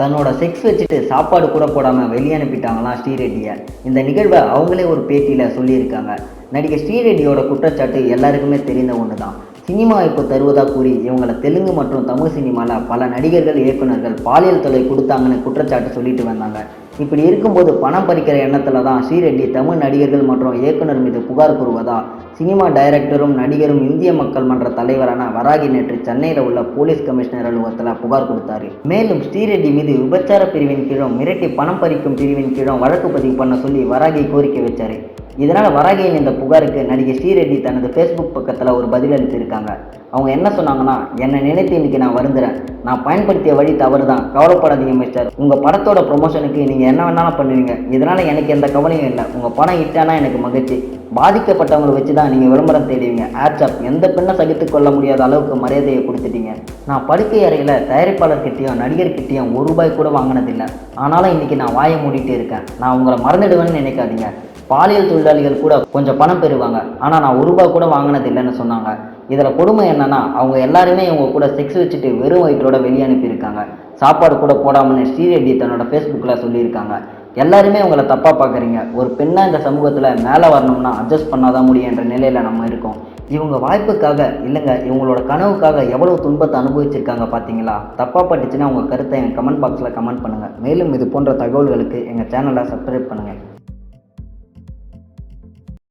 தன்னோட செக்ஸ் வச்சுட்டு சாப்பாடு கூட போடாமல் வெளியே அனுப்பிட்டாங்களாம் ஸ்ரீரெட்டியை. இந்த நிகழ்வை அவங்களே ஒரு பேட்டியில் சொல்லியிருக்காங்க. நடிகை ஸ்ரீரெட்டியோட குற்றச்சாட்டு எல்லாருக்குமே தெரிந்த ஒன்று தான் சினிமா வாய்ப்பு தருவதாக கூறி இவங்களை தெலுங்கு மற்றும் தமிழ் சினிமாவில் பல நடிகர்கள் இயக்குனர்கள் பாலியல் தொலை கொடுத்தாங்கன்னு குற்றச்சாட்டு சொல்லிட்டு வந்தாங்க. இப்படி இருக்கும்போது பணம் பறிக்கிற எண்ணத்தில் தான் ஸ்ரீரெட்டி தமிழ் நடிகர்கள் மற்றும் இயக்குனர் மீது புகார் கூறுவதா சினிமா டைரக்டரும் நடிகரும் இந்திய மக்கள் மன்ற தலைவரான வராகி நேற்று சென்னையில் உள்ள போலீஸ் கமிஷனர் அலுவலகத்தில் புகார் கொடுத்தாரு. மேலும் ஸ்ரீரெட்டி மீது விபச்சார பிரிவின் கீழும் மிரட்டி பணம் பறிக்கும் பிரிவின் கீழும் வழக்கு பதிவு பண்ண சொல்லி வராகி கோரிக்கை வச்சார். இதனால் வராகியின் இந்த புகாருக்கு நடிகை ஸ்ரீரெட்டி தனது ஃபேஸ்புக் பக்கத்தில் ஒரு பதில் அளித்திருக்காங்க. அவங்க என்ன சொன்னாங்கன்னா என்னை நினைத்து இன்னைக்கு நான் வருந்துறேன். நான் பயன்படுத்திய வழி தவறு தான் கவலைப்படாதீங்க மிஸ்டர் உங்கள் படத்தோட ப்ரொமோஷனுக்கு நீங்கள் என்ன வேணாலும் பண்ணுவீங்க. இதனால் எனக்கு எந்த கவலையும் இல்லை. உங்கள் படம் இட்டானா எனக்கு மகிழ்ச்சி. பாதிக்கப்பட்டவங்களை வச்சு தான் நீங்கள் விளம்பரம் தேடுவீங்க. ஆட்சப் எந்த பெண்ணை சகித்து கொள்ள முடியாத அளவுக்கு மரியாதையை கொடுத்துட்டீங்க. நான் படுக்கை அறையில் தயாரிப்பாளர்கிட்டையும் நடிகர்கிட்டையும் ஒரு ரூபாய் கூட வாங்கினதில்லை. ஆனாலும் இன்றைக்கி நான் வாயை மூடிட்டு இருக்கேன். நான் உங்களை மறந்துடுவேன்னு நினைக்காதீங்க. பாலியல் தொழிலாளிகள் கூட கொஞ்சம் பணம் பெறுவாங்க. ஆனால் நான் ஒரு ரூபாய் கூட வாங்கினது இல்லைன்னு சொன்னாங்க. இதில் கொடுமை என்னன்னா அவங்க எல்லாருமே இவங்க கூட செக்ஸ் வச்சுட்டு வெறும் வயிற்றோட வெளியே அனுப்பியிருக்காங்க. சாப்பாடு கூட போடாமல் ஸ்ரீரெட்டி தன்னோட ஃபேஸ்புக்கில் சொல்லியிருக்காங்க. எல்லாருமே உங்களை தப்பாக பார்க்குறீங்க ஒரு பெண்ணாக இந்த சமூகத்தில் மேலே வரணும்னா அட்ஜஸ்ட் பண்ணாதான் முடியும் என்ற நிலையில் நம்ம இருக்கோம். இவங்க வாய்ப்புக்காக இல்லைங்க இவங்களோட கனவுக்காக எவ்வளோ துன்பத்தை அனுபவிச்சிருக்காங்க பார்த்தீங்களா தப்பாக பட்டுச்சுன்னா உங்கள் கருத்தை எங்கள் கமெண்ட் பாக்ஸில் கமெண்ட் பண்ணுங்கள் மேலும் இது போன்ற தகவல்களுக்கு எங்கள் சேனலை சப்ஸ்கிரைப் பண்ணுங்கள்